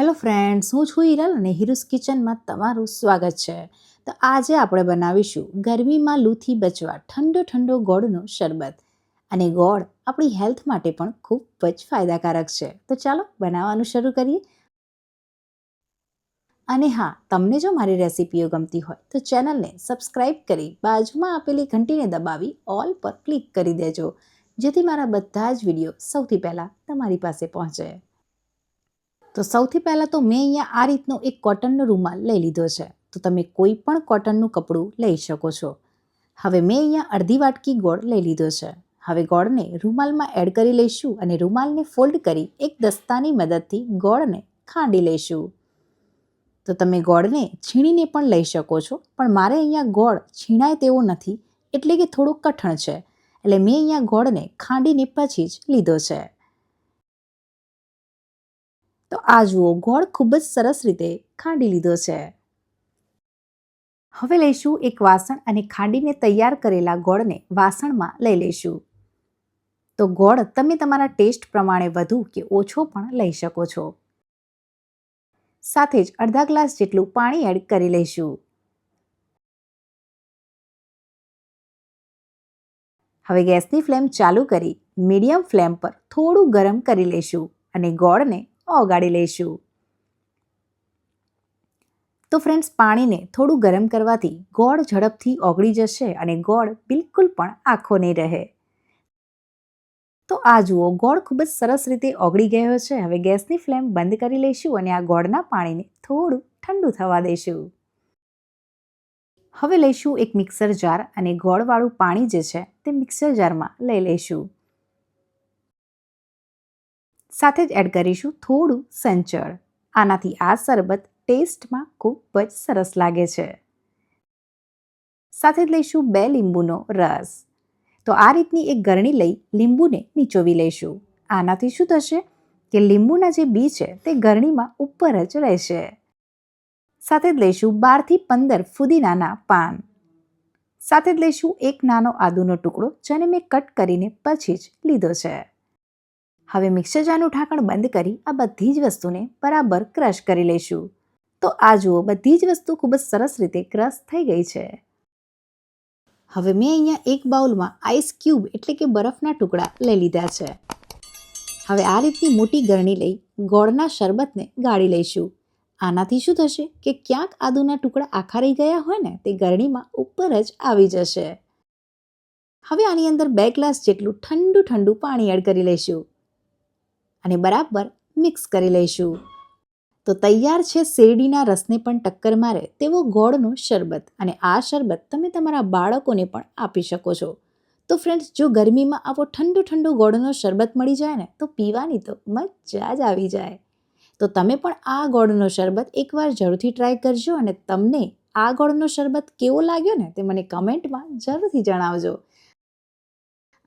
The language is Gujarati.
હેલો ફ્રેન્ડ્સ, હું છું હિરલ અને હિરુસ કિચનમાં તમારું સ્વાગત છે. તો આજે આપણે બનાવીશું ગરમીમાં લૂથી બચવા ઠંડો ઠંડો ગોળનો શરબત. અને ગોળ આપણી હેલ્થ માટે પણ ખૂબ જ ફાયદાકારક છે. તો ચાલો બનાવવાનું શરૂ કરીએ. અને હા, તમને જો મારી રેસિપીઓ ગમતી હોય તો ચેનલને સબસ્ક્રાઇબ કરી બાજુમાં આપેલી ઘંટીને દબાવી ઓલ પર ક્લિક કરી દેજો. જેથી મારા બધા જ વીડિયો સૌથી પહેલાં તમારી પાસે પહોંચે. તો સૌથી પહેલાં તો મેં અહીંયા આ રીતનો એક કોટનનો રૂમાલ લઈ લીધો છે. તો તમે કોઈ પણ કોટનનું કપડું લઈ શકો છો. હવે મેં અહીંયા અડધી વાટકી ગોળ લઈ લીધો છે. હવે ગોળને રૂમાલમાં એડ કરી લઈશું અને રૂમાલને ફોલ્ડ કરી એક દસ્તાની મદદથી ગોળને ખાંડી લઈશું. તો તમે ગોળને છીણીને પણ લઈ શકો છો, પણ મારે અહીંયા ગોળ છીણાય તેવો નથી, એટલે કે થોડું કઠણ છે. એટલે મેં અહીંયા ગોળને ખાંડીને પછી જ લીધો છે. તો આ જુઓ, ગોળ ખૂબ જ સરસ રીતે ખાંડી લીધો છે. હવે લઈશું એક વાસણ અને ખાંડીને તૈયાર કરેલા ગોળને વાસણમાં લઈ લઈશું. તો ગોળ તમે તમારા ટેસ્ટ પ્રમાણે વધુ કે ઓછો પણ લઈ શકો છો. સાથે જ અડધા ગ્લાસ જેટલું પાણી એડ કરી લઈશું. હવે ગેસની ફ્લેમ ચાલુ કરી મીડિયમ ફ્લેમ પર થોડું ગરમ કરી લઈશું અને ગોળને ઓગાળી લઈશું. તો ફ્રેન્ડ્સ પાણીને થોડું ગરમ કરવાથી ગોળ ઝડપથી ઓગળી જશે અને ગોળ બિલકુલ પણ આખો નહીં રહે. તો આ જુઓ, ગોળ ખૂબ જ સરસ રીતે ઓગળી ગયો છે. હવે ગેસની ફ્લેમ બંધ કરી લઈશું અને આ ગોળના પાણીને થોડું ઠંડુ થવા દઈશું. હવે લઈશું એક મિક્સર જાર અને ગોળવાળું પાણી જે છે તે મિક્સર જારમાં લઈ લઈશું. સાથે જ એડ કરીશું થોડું સંચળ. આનાથી આ શરબત ટેસ્ટમાં ખૂબ જ સરસ લાગે છે. સાથે જ લઈશું બે લીંબુનો રસ. તો આ રીતની એક ગરણી લઈ લીંબુને નીચોવી લઈશું. આનાથી શું થશે કે લીંબુના જે બી છે તે ગરણીમાં ઉપર જ રહેશે. સાથે જ લઈશું બારથી પંદર ફુદીનાના પાન. સાથે જ લઈશું એક નાનો આદુનો ટુકડો, જેને મેં કટ કરીને પછી જ લીધો છે. હવે મિક્સર જારનું ઢાંકણ બંધ કરી આ બધી જ વસ્તુને બરાબર ક્રશ કરી લઈશું. તો આ જુઓ, બધી જ વસ્તુ ખૂબ જ સરસ રીતે ક્રશ થઈ ગઈ છે. હવે મેં અહીંયા એક બાઉલમાં આઈસ ક્યુબ એટલે કે બરફના ટુકડા લઈ લીધા છે. હવે આ રીતની મોટી ગરણી લઈ ગોળના શરબતને ગાળી લઈશું. આનાથી શું થશે કે ક્યાંક આદુના ટુકડા આખા રહી ગયા હોય ને, તે ગરણીમાં ઉપર જ આવી જશે. હવે આની અંદર બે ગ્લાસ જેટલું ઠંડુ ઠંડુ પાણી એડ કરી લઈશું. અને બરાબર મિક્સ કરી લઈશું. તો તૈયાર છે શેરડીના રસને પણ ટક્કર મારે તેવો ગોળનો શરબત અને આ શરબત તમે તમારા બાળકોને પણ આપી શકો છો. તો ફ્રેન્ડ્સ જો ગરમીમાં આવો ઠંડુ ઠંડુ ગોળનો શરબત મળી જાય ને, તો પીવાની તો મજા જ આવી જાય. તો તમે પણ આ ગોળનો શરબત એકવાર જરૂરથી ટ્રાય કરજો અને તમને આ ગોળનો શરબત કેવો લાગ્યો ને તે મને કમેન્ટમાં જરૂરથી જણાવજો.